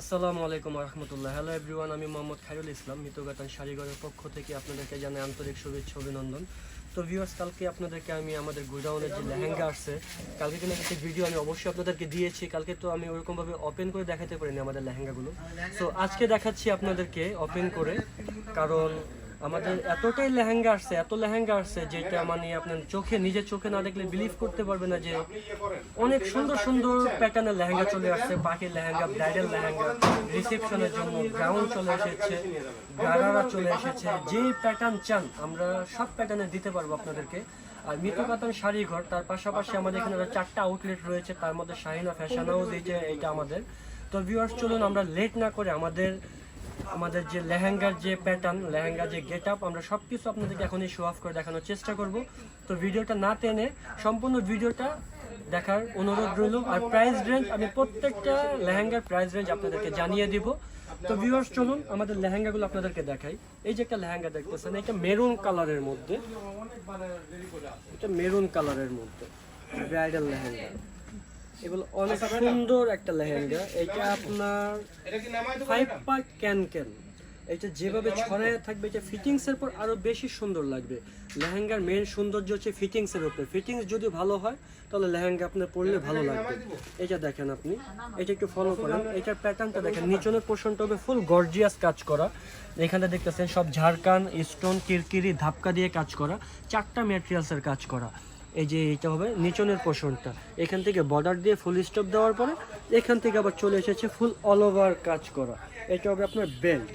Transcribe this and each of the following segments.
আসসালামু আলাইকুম রহমতুল্লাহ hello everyone আমি মোহাম্মদ খাইরুল ইসলাম, মিতগাতান শাড়িঘরের পক্ষ থেকে আপনাদেরকে জানাই আন্তরিক শুভেচ্ছা অভিনন্দন। তো ভিউয়ার্স কালকে আপনাদেরকে আমি আমাদের গোডাউনের যে লেহেঙ্গা আসছে কালকে কিন্তু একটা ভিডিও আমি অবশ্যই আপনাদেরকে দিয়েছি। কালকে তো আমি ওরকমভাবে ওপেন করে দেখাতে পারিনি আমাদের লেহেঙ্গাগুলো। সো আজকে দেখাচ্ছি আপনাদেরকে ওপেন করে, কারণ আমাদের এতটাই লেহেঙ্গা আসছে, এত লেহেঙ্গা আসছে যেটা মানে আপনার চোখে, নিজের চোখে না দেখলে বিলিভ করতে পারবে না যে অনেক সুন্দর সুন্দর প্যাটার্নের লেহেঙ্গা চলে আসছে পাখির লেহেঙ্গা ব্রাইডাল লেহেঙ্গা রিসেপশনের জন্য গাউন চলে এসেছে, গারারা চলে এসেছে, যে প্যাটার্ন চান আমরা সব প্যাটার্নে দিতে পারব আপনাদেরকে। আর মিতু কাতান শাড়ি ঘর তার পাশাপাশি আমাদের এখানে চারটা আউটলেট রয়েছে, তার মধ্যে শাহিনা ফ্যাশন যে এইটা আমাদের। তো ভিউয়ার্স চলুন আমরা লেট না করে আমাদের আমাদের যে লেহেঙ্গার যে প্যাটার্ন লেহেঙ্গার যে গেট আপ আমরা সব কিছু আপনাদেরকে এখনই শো অফ করে দেখানোর চেষ্টা করব। তো ভিডিওটা না টেনে সম্পূর্ণ ভিডিওটা দেখার অনুরোধ রইল। আর প্রাইস রেঞ্জ আমি প্রত্যেকটা লেহেঙ্গার প্রাইস রেঞ্জ আপনাদেরকে জানিয়ে দিব। তো ভিউয়ার্স চলুন আমাদের লেহেঙ্গাগুলো আপনাদেরকে দেখাই। এই যে একটা লেহেঙ্গা দেখতেছেন, এটা মেরুন কালারের মধ্যে। এটা মেরুন কালারের মধ্যে ব্রাইডাল লেহেঙ্গা। এগুলো অনেক সুন্দর একটা লেহেঙ্গা। এটা আপনার ফাইভ পার্ট ক্যান ক্যান এটা যেভাবে ছড়ায় থাকবে এটা পর আরও বেশি সুন্দর লাগবে। লেহেঙ্গার মেন সৌন্দর্য হচ্ছে উপরে। ফিটিংস যদি ভালো হয় তাহলে লেহেঙ্গা আপনার পরলে ভালো লাগবে। এটা দেখেন আপনি। এটা একটু ফলো করেন। এটার প্যাটার্নটা দেখেন। নিচনের পোর্শনটা হবে ফুল গর্জিয়াস কাজ করা। এখানে দেখতেছেন সব ঝাড়কান স্টোন কিরকিরি ধাপকা দিয়ে কাজ করা। চারটা ম্যাটেরিয়ালসের কাজ করা। এই যে এটা হবে নিচনের পোষণটা এখান থেকে বর্ডার দিয়ে ফুল স্টপ দেওয়ার পরে এখান থেকে আবার চলে এসেছে ফুল অল ওভার কাজ করা। এটা হবে আপনার বেল্ট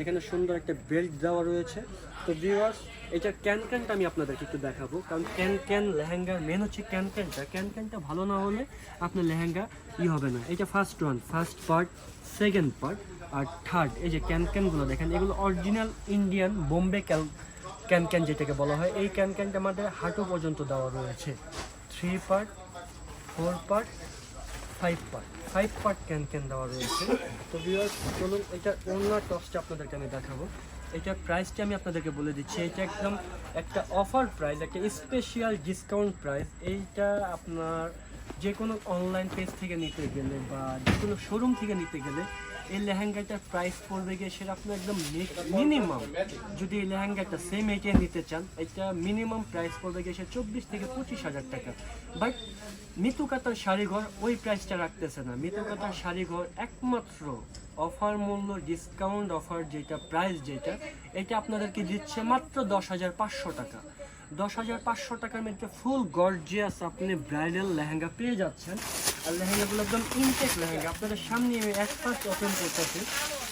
এখানে সুন্দর একটা বেল্ট দেওয়া রয়েছে। তো ভিউয়ার্স এটার ক্যান ক্যানটা আমি আপনাদেরকে একটু দেখাবো। কারণ ক্যান ক্যান লেহেঙ্গার মেন হচ্ছে ক্যান ক্যানটা ক্যান ক্যানটা ভালো না হলে আপনার লেহেঙ্গা ই হবে না। এটা first one first part second part আর থার্ড এই যে ক্যান ক্যানগুলো দেখেন, এগুলো অরিজিনাল ইন্ডিয়ান বোম্বে ক্যাল ক্যান ক্যান যেটাকে বলা হয়, এই ক্যান ক্যানটা আমাদের হাঁটু পর্যন্ত দেওয়া রয়েছে। Three part four part five part five part can can দেওয়া রয়েছে। তো ভিউয়ার্স চলুন, এটা অন্য টসটা আপনাদেরকে আমি দেখাবো। এটার প্রাইসটা আমি আপনাদেরকে বলে দিচ্ছি। এটা একদম একটা অফার প্রাইস একটা স্পেশাল ডিসকাউন্ট প্রাইস এইটা আপনার যে কোনো অনলাইন পেজ থেকে নিতে গেলে বা যে কোনো শোরুম থেকে নিতে গেলে এই লেহেঙ্গাটার প্রাইস পড়বে গিয়ে সেটা আপনার একদম মিনিমাম যদি এই লেহেঙ্গাটা সেম এইটা নিতে চান, এটা মিনিমাম প্রাইস পড়বে গিয়ে সে চব্বিশ থেকে পঁচিশ হাজার টাকা। বাট মিতু কাতার শাড়িঘর ওই প্রাইসটা রাখতেছে না। মিতু কাতার শাড়িঘর একমাত্র অফার মূল্য ডিসকাউন্ট অফার যেটা প্রাইস যেটা, এটা আপনাদেরকে দিচ্ছে মাত্র দশ হাজার পাঁচশো টাকা। দশ হাজার পাঁচশো টাকার মধ্যে ফুল গর্জিয়াস আপনি ব্রাইডাল লেহেঙ্গা পেয়ে যাচ্ছেন। আর লেহেঙ্গাগুলো একদম ইনটেক লেহেঙ্গা। আপনাদের সামনে আমি এক ওপেন করতেছি।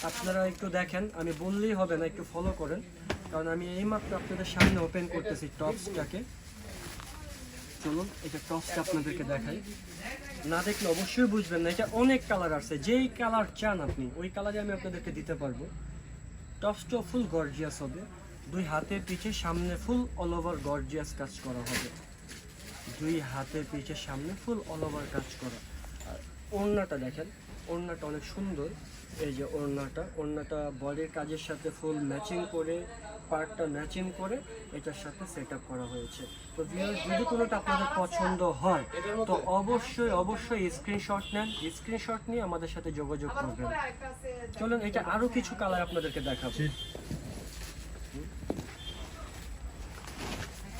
আপনারা একটু দেখেন, আমি বললেই হবে না, একটু ফলো করেন। কারণ আমি এইমাত্র আপনাদের সামনে ওপেন করতেছি টপসটাকে। চলুন, এটা টপসটা আপনাদেরকে দেখাই। না দেখলে অবশ্যই বুঝবেন না, এটা অনেক কালার আছে যেই কালার চান আপনি, ওই কালারে আমি আপনাদেরকে দিতে পারব। টপসটা ফুল গর্জিয়াস হবে। দুই হাতে পিছে সামনে ফুল অল ওভার গর্জিয়াস কাজ করা হবে। দুই হাতে পিছে সামনে ফুল অল ওভার কাজ করা। আর ওড়নাটা দেখেন ওড়নাটা অনেক সুন্দর। এই যে ওড়নাটা ওড়নাটা বডির কাজের সাথে ফুল ম্যাচিং করে পার্টটা ম্যাচিং করে এটার সাথে সেট করা হয়েছে। তো viewers, যদি কোনোটা আপনাদের পছন্দ হয় তো অবশ্যই অবশ্যই স্ক্রিনশট নেন। স্ক্রিনশট নিয়ে আমাদের সাথে যোগাযোগ করবেন। চলুন এটা আরও কিছু কালার আপনাদেরকে দেখাবো।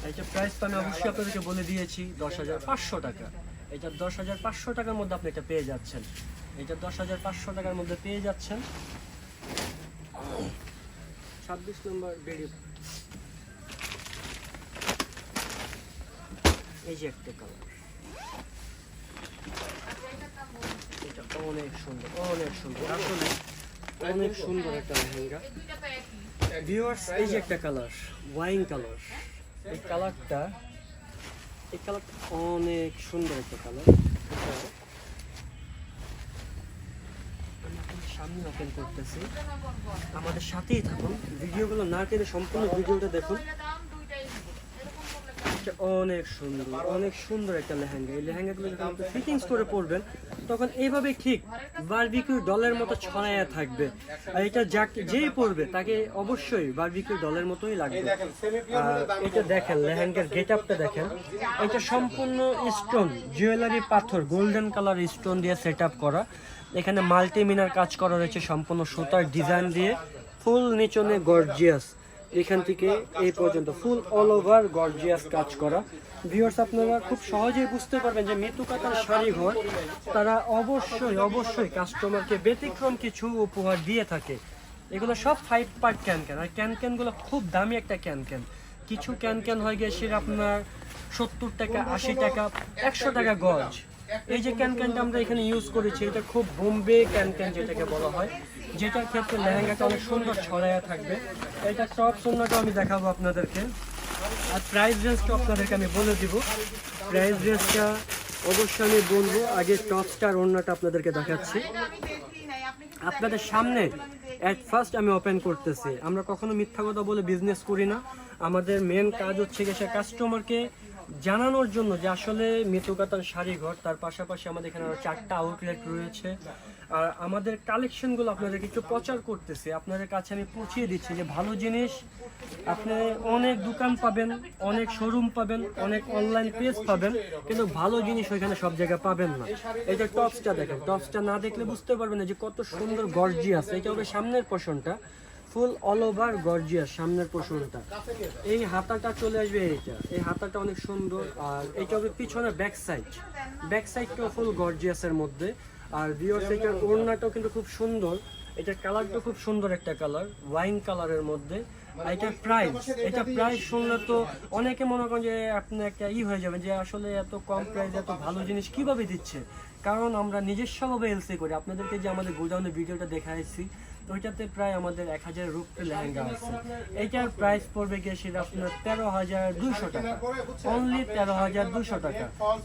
এইটা প্রাইস তো আমি অবশ্যই আপনাদেরকে বলে দিয়েছি দশ হাজার পাঁচশো টাকা। এটা দশ হাজার পাঁচশো টাকার মধ্যে আপনি এটা পেয়ে যাচ্ছেন। এটা দশ হাজার পাঁচশো টাকার মধ্যে পেয়ে যাচ্ছেন। ছাব্বিশ নম্বর বেরি এই যে একটা কালার এটা অনেক সুন্দর অনেক সুন্দর আসলে অনেক সুন্দর একটা লেহেঙ্গা। ভিউয়ার্স এই যে একটা কালার ওয়াইন কালার এই কালারটা এই কালারটা অনেক সুন্দর একটা কালার। করতেছি। আমাদের সাথেই থাকুন। ভিডিওগুলো না কেটে সম্পূর্ণ ভিডিওটা দেখুন। অনেক সুন্দর অনেক সুন্দর একটা লেহেঙ্গা। এই লেহেঙ্গাগুলো যখন আপনি ফিটিংস করে পরবেন তখন এইভাবে ঠিক বারবিকিউ ডলের মতো ছড়াইয়া থাকবে। আর এটা যাকে যেই পরবে তাকে অবশ্যই বারবিকিউ ডলের মতোই লাগবে। এটা দেখেন লেহেঙ্গার গেট আপটা দেখেন। এটা সম্পূর্ণ স্টোন জুয়েলারি পাথর গোল্ডেন কালার স্টোন দিয়ে সেট আপ করা। এখানে মাল্টিমিনার কাজ করা রয়েছে সম্পূর্ণ সুতার ডিজাইন দিয়ে ফুল নিচনে গর্জিয়াস এখান থেকে এই পর্যন্ত ফুল অল ওভার গর্জিয়াস কাজ করা। ভিউয়ার্স আপনারা খুব সহজেই বুঝতে পারবেন যে মৃত্যু কাতার শাড়ি ঘর, তারা অবশ্যই অবশ্যই কাস্টমারকে ব্যতিক্রম কিছু উপহার দিয়ে থাকে। এগুলো সব ফাইভ পার্ট ক্যান ক্যান আর ক্যান ক্যানগুলো খুব দামি একটা ক্যান ক্যান কিছু ক্যান ক্যান হয়ে সেটা আপনার সত্তর টাকা, আশি টাকা, একশো টাকা গজ এই যে ক্যান ক্যানটা আমরা এখানে ইউজ করেছি, এটা খুব বোম্বে ক্যান ক্যান যেটাকে বলা হয়। যেটার ক্ষেত্রে লেহেঙ্গাটা অনেক সুন্দর ছড়ায়া থাকবে। এটা টপ সুন্দরটা আমি দেখাবো আপনাদেরকে। আর প্রাইস রেঞ্জটা আপনাদেরকে আমি বলে দিব। প্রাইস রেঞ্জটা অবশ্যই আমি বলব, আগে টপ স্টার ওড়নাটা আপনাদেরকে দেখাচ্ছি। আপনাদের সামনে অ্যাট ফার্স্ট আমি ওপেন করতেছি। আমরা কখনো মিথ্যা কথা বলে বিজনেস করি না। আমাদের মেন কাজ হচ্ছে সে কাস্টমারকে জানানোর জন্য যে আসলে মৃত্যুকাতার শাড়িঘর, তার পাশাপাশি আমাদের এখানে আরও চারটা আউটলেট রয়েছে। আর আমাদের কালেকশনগুলো আপনাদেরকে একটু প্রচার করতেছি। আপনাদের কাছে আমি পৌঁছিয়ে দিচ্ছি যে ভালো জিনিস, আপনি অনেক দোকান পাবেন, অনেক শোরুম পাবেন, অনেক অনলাইন পেজ পাবেন, কিন্তু ভালো জিনিস ওইখানে সব জায়গায় পাবেন না। যে টপসটা দেখেন টপসটা না দেখলে বুঝতে পারবেন না যে কত সুন্দর গর্জিয়াস। এটা হবে সামনের পোষণটা ফুল অল ওভার সামনের এই হাতাটা চলে আসবে এই হাতাটা অনেক সুন্দর, আর এটা হবে পিছনের ব্যাক সাইড ব্যাক সাইডটাও ফুল গর্জিয়াসের মধ্যে। আর ওড়নাটাও কিন্তু খুব সুন্দর। কালারটা খুব সুন্দর একটা কালার ওয়াইন কালারের মধ্যে। এটার প্রাইস এটা প্রাইস শুনলে তো অনেকে মনে করেন যে আপনি একটা ই হয়ে যাবে যে আসলে এত কম প্রাইস এত ভালো জিনিস কীভাবে দিচ্ছে? কারণ আমরা নিজস্বভাবে এলসি করি। আপনাদেরকে যে আমাদের গোডাউনের ভিডিওটা দেখাইছি ওইটাতে প্রায় আমাদের এক হাজার রুপি লেহেঙ্গা আছে। এইটার প্রাইস পড়বে গিয়ে সেটা আপনার তেরো হাজার দুইশো টাকা। অনলি তেরো হাজার দুইশো টাকা।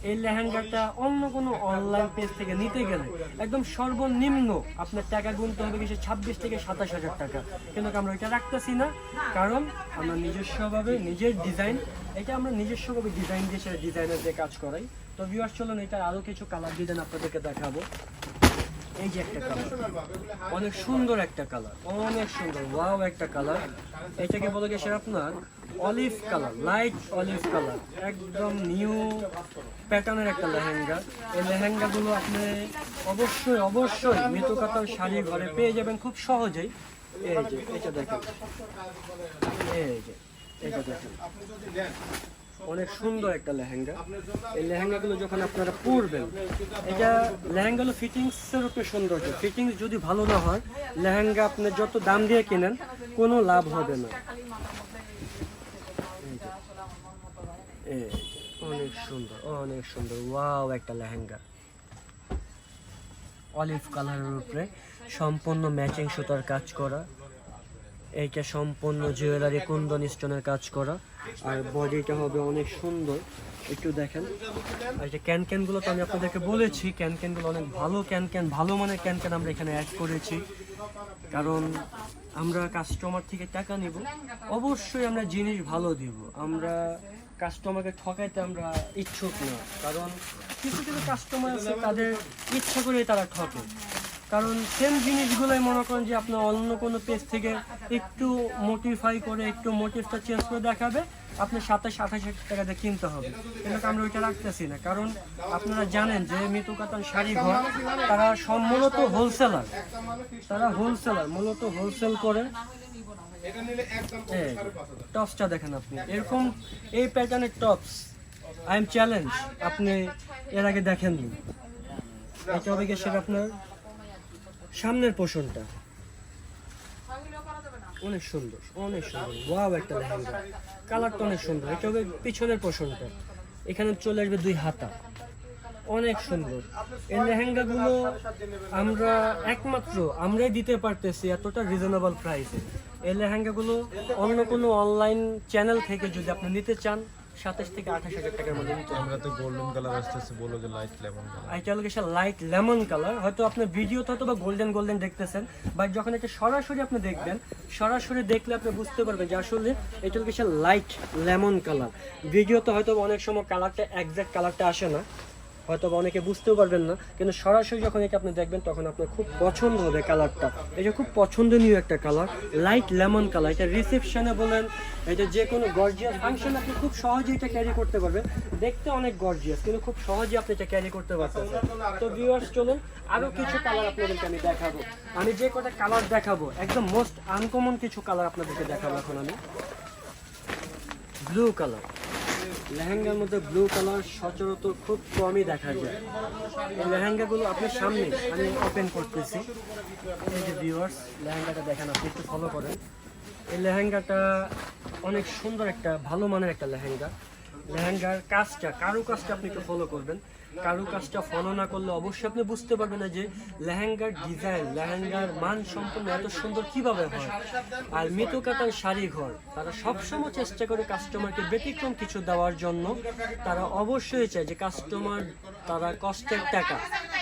এই লেহেঙ্গাটা অন্য কোনো অনলাইন পেজ থেকে নিতে গেলে একদম সর্বনিম্ন আপনার টাকা গুনতে হবে গিয়ে ছাব্বিশ থেকে সাতাশ হাজার টাকা। কিন্তু আমরা ওইটা রাখতেছি না, কারণ আমরা নিজস্বভাবে নিজের ডিজাইন এটা আমরা নিজস্বভাবে ডিজাইন দিয়ে সেটা ডিজাইনার দিয়ে কাজ করাই। তো ভিউয়ার্স চলুন এটা আরও কিছু কালার ডিজাইন আপনাদেরকে দেখাবো। এই যে একটা কালার অনেক সুন্দর একটা কালার অনেক সুন্দর ওয়াও একটা কালার এটাকে বলে গেছে আপনার olive colour light olive colour একদম নিউ প্যাটার্নের একটা লেহেঙ্গা। এই লেহেঙ্গাগুলো আপনি অবশ্যই অবশ্যই মৃত কাতার শাড়ি ঘরে পেয়ে যাবেন খুব সহজেই। এই যে, এটা দেখেন। এই যে, এটা দেখেন। অনেক সুন্দর একটা লেহেঙ্গা। এই লেহেঙ্গাগুলো যখন আপনারা পরবেন, এটা লেহেঙ্গাগুলো ফিটিংসের উপরে সৌন্দর্য। ফিটিংস যদি ভালো না হয়, লেহেঙ্গা আপনি যত দাম দিয়ে কেনেন, কোনো লাভ হবে না। অনেক সুন্দর অনেক সুন্দর, ওয়াও একটা লেহেঙ্গা। অলিভ কালারের উপরে সম্পূর্ণ ম্যাচিং সুতার কাজ করা, এইটা সম্পূর্ণ জুয়েলারি কুন্দন স্টোনের কাজ করা। আর বডিটা হবে অনেক সুন্দর। একটু দেখেন। আর যে ক্যান ক্যানগুলো তো আমি আপনাদেরকে বলেছি ক্যান ক্যানগুলো অনেক ভালো ক্যান ক্যান ভালো মানের ক্যান ক্যান আমরা এখানে অ্যাড করেছি। কারণ আমরা কাস্টমার থেকে টাকা নিব, অবশ্যই আমরা জিনিস ভালো দিব। আমরা কাস্টমারকে ঠকাইতে আমরা ইচ্ছুক না। কারণ কিছু কিছু কাস্টমার আছে, তাদের ইচ্ছা করে তারা ঠকে। কারণ সেম জিনিসগুলোই মনে করেন যে আপনার অন্য কোনো পেজ থেকে একটু মোটিফাই করে, একটু মোটিভটা চেঞ্জ করে দেখাবে। আপনি সাতাশ আঠাশ টাকা দিয়ে কিনতে হবে। কিন্তু আমরা ওইটা রাখতেছি না। কারণ আপনারা জানেন যে মৃতকাতান শাড়ি ঘর, তারা সব মূলত হোলসেলার তারা হোলসেলার মূলত হোলসেল করে। টপসটা দেখেন আপনি। এরকম এই প্যাটার্নের টপস। আই এম চ্যালেঞ্জ আপনি এর আগে দেখেননি। এটা হবে সেটা আপনার সামনের পোষণটা অনেক সুন্দর অনেক সুন্দর। ওয়াও একটা লেহেঙ্গা। কালারটা অনেক সুন্দর। এটা হবে পিছনের পোষণটা এখানে চলে আসবে দুই হাতা। অনেক সুন্দর। এই লেহেঙ্গাগুলো আমরা একমাত্র, আমরাই দিতে পারতেছি এতটা রিজনেবল প্রাইসে এই লেহেঙ্গাগুলো অন্য কোনো অনলাইন চ্যানেল থেকে যদি আপনি নিতে চান সাতাশ থেকে আঠাশ হাজার টাকার মধ্যে নিতে আমরা তো গোল্ডেন কালার আসতেছে বলো যে লাইট লেমন কালার এটা হলো গেছে লাইট লেমন কালার হয়তো আপনি ভিডিওতে হয়তো বা গোল্ডেন গোল্ডেন দেখতেছেন বাট যখন এটা সরাসরি আপনি দেখবেন সরাসরি দেখলে আপনি বুঝতে পারবেন যে আসলে এটা হলো লাইট লেমন কালার ভিডিওতে হয়তো অনেক সময় কালারটা একজ্যাক্ট কালারটা আসে না। হয়তো বা অনেকে বুঝতেও পারবেন না, কিন্তু সরাসরি যখন এটা আপনি দেখবেন, তখন আপনার খুব পছন্দ হবে কালারটা। এটা খুব পছন্দনীয় একটা কালার লাইট লেমন কালার এটা রিসেপশনে বলেন, এটা যে কোনো গর্জিয়াস ফাংশন আপনি খুব সহজেই এটা ক্যারি করতে পারবেন। দেখতে অনেক গর্জিয়াস কিন্তু খুব সহজে আপনি এটা ক্যারি করতে পারবেন তো ভিউয়ার্স চলুন আরও কিছু কালার আপনাদেরকে আমি দেখাবো। আমি যে কটা কালার দেখাবো, একদম মোস্ট আনকমন কিছু কালার আপনাদেরকে দেখাবো এখন আমি। ব্লু কালার লেহেঙ্গার মধ্যে ব্লু কালার সচরাচর খুব কমই দেখা যায়। এই লেহেঙ্গাগুলো আপনার সামনে আমি ওপেন করতেছি। এই যে ভিউয়ার্স লেহেঙ্গাটা দেখেন, আপনি একটু ফলো করেন। এই লেহেঙ্গাটা অনেক সুন্দর একটা, ভালো মানের একটা লেহেঙ্গা। লেহেঙ্গার কাজটা, কারু কাজটা আপনি একটু ফলো করবেন। কারু কাজটা ফলো না করলে অবশ্যই আপনি বুঝতে পারবেন না যে লেহেঙ্গার ডিজাইন লেহেঙ্গার মান সম্পূর্ণ এত সুন্দর কীভাবে হয়। আর মৃত কাতার শাড়ি ঘর তারা সবসময় চেষ্টা করে কাস্টমারকে ব্যতিক্রম কিছু দেওয়ার জন্য। তারা অবশ্যই চায় যে কাস্টমার তারা কষ্টের টাকা।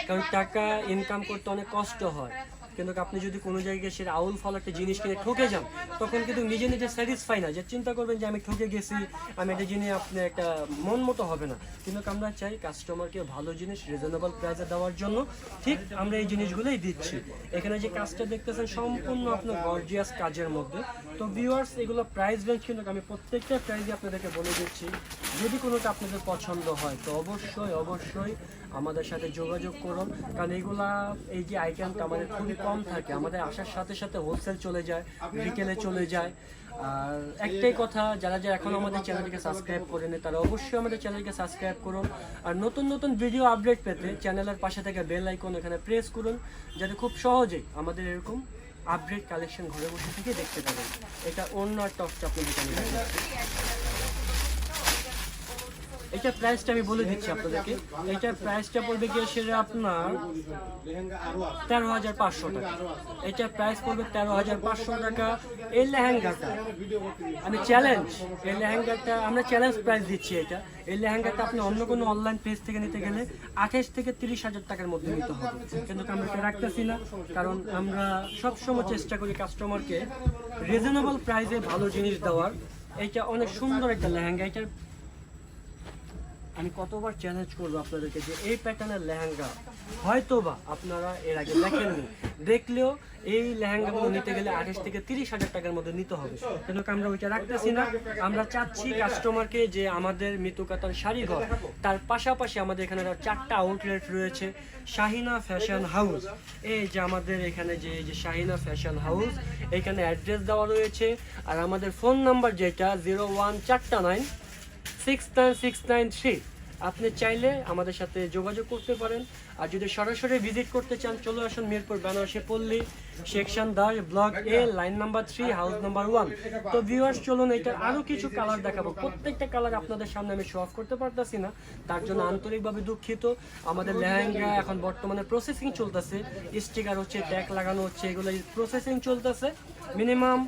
কারণ টাকা ইনকাম করতে অনেক কষ্ট হয়। কিন্তু আপনি যদি কোনো জায়গায় সেটা আউল ফল একটা জিনিস কিনে ঠকে যান, তখন কিন্তু নিজে নিজে স্যাটিসফাই না। যে চিন্তা করবেন যে আমি ঠকে গেছি, আমি এটা জিনিস আপনি একটা মন মতো হবে না। কিন্তু আমরা চাই কাস্টমারকে ভালো জিনিস রিজনেবল প্রাইসে দেওয়ার জন্য ঠিক আমরা এই জিনিসগুলোই দিচ্ছি। এখানে যে কাজটা দেখতেছেন সম্পূর্ণ আপনার গর্জিয়াস কাজের মধ্যে। তো ভিউয়ার্স এগুলো প্রাইস রেঞ্জ কিন্তু আমি প্রত্যেকটা প্রাইজে আপনাদেরকে বলে দিচ্ছি। যদি কোনোটা আপনাদের পছন্দ হয়, তো অবশ্যই অবশ্যই আমাদের সাথে যোগাযোগ করুন। কারণ এগুলা, এই যে আইটেমটা আমাদের খুবই কম থাকে আমাদের আসার সাথে সাথে হোলসেল চলে যায় রিটেলে চলে যায়। আর একটাই কথা যারা যারা এখন আমাদের চ্যানেলটিকে সাবস্ক্রাইব করেনি তারা অবশ্যই আমাদের চ্যানেলকে সাবস্ক্রাইব করুন। আর নতুন নতুন ভিডিও আপডেট পেতে চ্যানেলের পাশে থেকে বেল আইকন এখানে প্রেস করুন যাতে খুব সহজেই আমাদের এরকম আপডেট কালেকশন ঘরে বসে থেকে দেখতে পাবেন। এটা অন্য টপটা আপনি এটা প্রাইসটা আমি বলে দিচ্ছি আপনাদেরকে। এটার প্রাইসটা পড়বে গিয়ে সেটা আপনার তেরো হাজার পাঁচশো টাকা। এটার প্রাইস পড়বে তেরো হাজার পাঁচশো টাকা। এই লেহেঙ্গাটা, আমি চ্যালেঞ্জ এই লেহেঙ্গাটা, আমরা চ্যালেঞ্জ প্রাইস দিচ্ছি এটা। এই লেহেঙ্গাটা আপনি অন্য কোনো অনলাইন পেজ থেকে নিতে গেলে আঠাশ থেকে তিরিশ হাজার টাকার মধ্যে নিতে হবে। কিন্তু আমরা এটা রাখতেছি না, কারণ আমরা সবসময় চেষ্টা করি কাস্টমারকে রিজনেবল প্রাইসে ভালো জিনিস দেওয়ার। এটা অনেক সুন্দর একটা লেহেঙ্গা এটার আমি কতবার চ্যালেঞ্জ করব আপনাদেরকে যে এই প্যাটার্নের লেহেঙ্গা হয়তো বা আপনারা এর আগে দেখেননি। দেখলেও এই লেহেঙ্গাগুলো নিতে গেলে আঠাশ থেকে তিরিশ হাজার টাকার মধ্যে নিতে হবে। কিন্তু আমরা ওইটা রাখতেছি না। আমরা চাচ্ছি কাস্টমারকে যে আমাদের মৃত্যুকাতার শাড়ি ঘর তার পাশাপাশি আমাদের এখানে চারটা আউটলেট রয়েছে, শাহিনা ফ্যাশন হাউস এই যে আমাদের এখানে যে যে শাহিনা ফ্যাশন হাউস এখানে অ্যাড্রেস দেওয়া রয়েছে। আর আমাদের ফোন নাম্বার যেটা জিরো ওয়ান চারটা nine six nine six nine three আপনি চাইলে আমাদের সাথে যোগাযোগ করতে পারেন। আর যদি সরাসরি ভিজিট করতে চান, চলে আসুন Mirpur Benarasi Palli section Das block A line number three house number one তো ভিউয়ার্স চলুন এটার আরও কিছু কালার দেখাবো। প্রত্যেকটা কালার আপনাদের সামনে আমি শো অফ করতে পারতেছি না। তার জন্য আন্তরিকভাবে দুঃখিত। আমাদের লেহেঙ্গা এখন বর্তমানে প্রসেসিং চলতেছে। স্টিকার হচ্ছে ট্যাগ লাগানো হচ্ছে এগুলো প্রসেসিং চলতেছে। মিনিমাম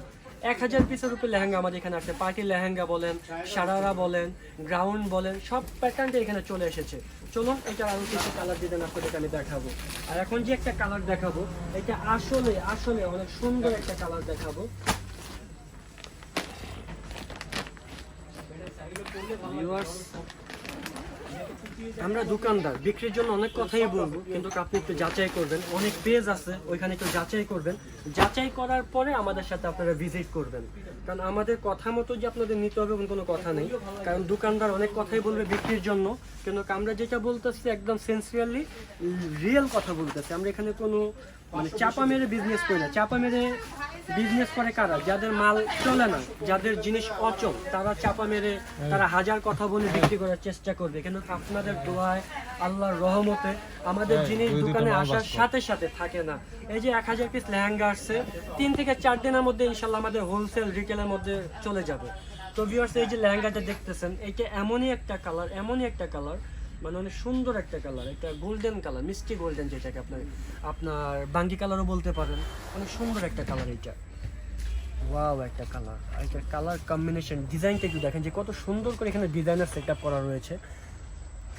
এক হাজার পিসের উপরে লেহেঙ্গা আমাদের এখানে আছে। পার্টি লেহেঙ্গা বলেন সারারা বলেন গ্রাউন্ড বলেন সব প্যাটার্নটা এখানে চলে এসেছে। চলুন এটা আরও কিছু কালার দিবেন আপনাদেরকে আমি দেখাবো। আর এখন যে একটা কালার দেখাবো এটা আসলে আসলে অনেক সুন্দর একটা কালার দেখাবো। Viewers, আমরা দোকানদার, বিক্রির জন্য অনেক কথাই বলব, কিন্তু আপনি একটু যাচাই করবেন। অনেক পেজ আছে, ওইখানে একটু যাচাই করবেন। যাচাই করার পরে আমাদের সাথে আপনারা ভিজিট করবেন। কারণ আমাদের কথা মতো যে আপনাদের নিতে হবে কোনো কথা নেই। কারণ দোকানদার অনেক কথাই বলবে বিক্রির জন্য, কিন্তু আমরা যেটা বলতেছি একদম সেন্সিয়ারলি রিয়েল কথা বলতেছি। আমরা এখানে কোনো মানে চাপা মেরে বিজনেস করি না। চাপা মেরে বিজনেস করে কারা? যাদের মাল চলে না যাদের জিনিস অচল তারা চাপা মেরে তারা হাজার কথা বলে বিক্রি করার চেষ্টা করবে। কিন্তু আপনাদের দোয়ায় আল্লাহর রহমতে আমাদের হ্যাঁ, জিনিস দোকানে আসার সাথে সাথে থাকে না। এই যে এক হাজার পিস লেহেঙ্গা আসছে তিন থেকে চার দিনের মধ্যে ইনশাল্লাহ আমাদের হোলসেল রিটেলের মধ্যে চলে যাবে। তো ভিউয়ার্স এই যে লেহেঙ্গাটা দেখতেছেন এটা এমনই একটা কালার এমনই একটা কালার মানে অনেক সুন্দর একটা কালার একটা গোল্ডেন কালার মিষ্টি গোল্ডেন যেটাকে আপনার আপনার বাঙ্গি কালারও বলতে পারেন। অনেক সুন্দর একটা কালার এইটা। ওয়াও একটা কালার এটা কালার কম্বিনেশন ডিজাইনটা একটু দেখেন যে কত সুন্দর করে এখানে ডিজাইনার সেট করা রয়েছে।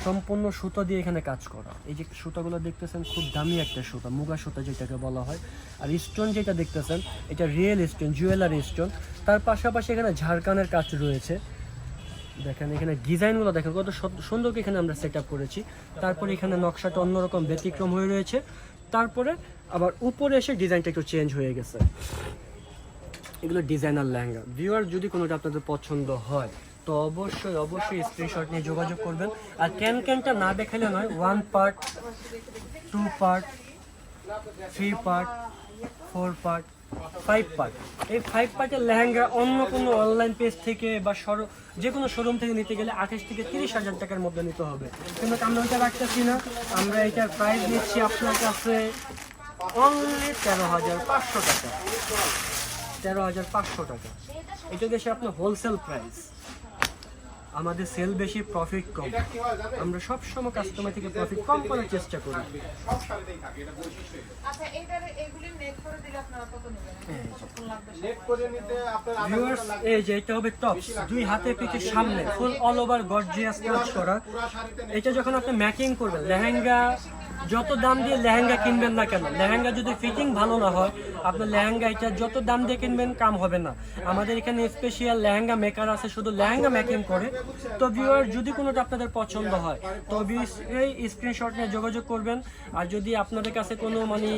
সম্পূর্ণ সুতো দিয়ে এখানে কাজ করা। এই যে সুতাগুলো দেখতেছেন, খুব দামি একটা সুতা, মুগা সুতা যেটাকে বলা হয়। আর স্টোন যেটা দেখতেছেন, এটা রিয়েল স্টোন জুয়েলারি স্টোন তার পাশাপাশি এখানে ঝাড়খানের কাজ রয়েছে। দেখেন এখানে ডিজাইনগুলো দেখেন কত সুন্দর এখানে আমরা সেট করেছি। তারপরে এখানে নকশাটা অন্যরকম ব্যতিক্রম হয়ে রয়েছে। তারপরে আবার উপরে এসে ডিজাইনটা একটু চেঞ্জ হয়ে গেছে। এগুলো ডিজাইনার লেহেঙ্গা। ভিউয়ার যদি কোনোটা আপনাদের পছন্দ হয়, তো অবশ্যই অবশ্যই স্ক্রিনশট নিয়ে যোগাযোগ করবেন। আর ক্যান ক্যানটা না দেখালে নয় one part two part three part four part five এই ফাইভ লেহেঙ্গা অন্য কোনো অনলাইন পেজ থেকে বা যে কোনো শোরুম থেকে নিতে গেলে আঠাশ থেকে তিরিশ হাজার টাকার মধ্যে নিতে হবে। কিন্তু আমরা ওইটা রাখতেছি না। আমরা এটার প্রাইস নিচ্ছি আপনার কাছে অনলি তেরো হাজার পাঁচশো টাকা। তেরো হাজার পাঁচশো টাকা। এটা দেশে আপনার হোলসেল প্রাইস আমাদের সেল বেশি প্রফিট কম। আমরা সব সময় কাস্টমার থেকে প্রফিট কম করার চেষ্টা করি। আচ্ছা এটার এগুলি নেট করে দিলে আপনারা কত নেবেন? কতক্ষণ লাগবে নেট করে নিতে আপনার আধা ভিউয়ার্স এই যে এটা হবে টপ দুই হাতে পিঠে সামনে ফুল অল ওভার গর্জিয়াস কাজ করা। এটা যখন আপনি ম্যাকিং করবেন লেহেঙ্গা যত দাম দিয়ে লেহেঙ্গা কিনবেন না কেন লেহেঙ্গা যদি ফিটিং ভালো না হয় আপনার লেহেঙ্গা, এটা যত দাম দিয়ে কিনবেন, কাম হবে না। আমাদের এখানে স্পেশাল লেহেঙ্গা মেকার আছে, শুধু লেহেঙ্গা মেকিং করে। তো ভিউয়ার যদি কোনোটা আপনাদের পছন্দ হয়, তো এই স্ক্রিনশট নিয়ে যোগাযোগ করবেন। আর যদি আপনাদের কাছে কোনো মানে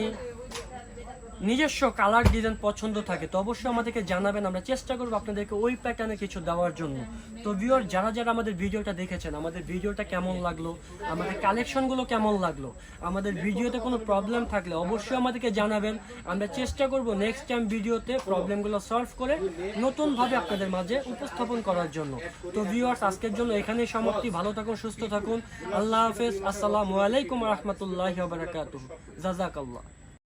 নিজস্ব কালার ডিজাইন পছন্দ থাকে, তো অবশ্যই আমাদেরকে জানাবেন। আমরা চেষ্টা করব আপনাদেরকে ওই প্যাটার্নে কিছু দেওয়ার জন্য। তো ভিউয়ার যারা যারা আমাদের ভিডিওটা দেখেছেন, আমাদের ভিডিওটা কেমন লাগল, আমাদের কালেকশনগুলো কেমন লাগল, আমাদের ভিডিওতে কোনো প্রবলেম থাকলে অবশ্যই আমাদেরকে জানাবেন। আমরা চেষ্টা করব নেক্সট টাইম ভিডিওতে প্রবলেমগুলো সলভ করে নতুনভাবে আপনাদের মাঝে উপস্থাপন করার জন্য। তো ভিউয়ার্স আজকের জন্য এখানেই সমাপ্তি। ভালো থাকুন, সুস্থ থাকুন। আল্লাহ হাফেজ। আসসালামু আলাইকুম রহমতুল্লাহ বারাকাতুহ। জাজাকাল্লাহ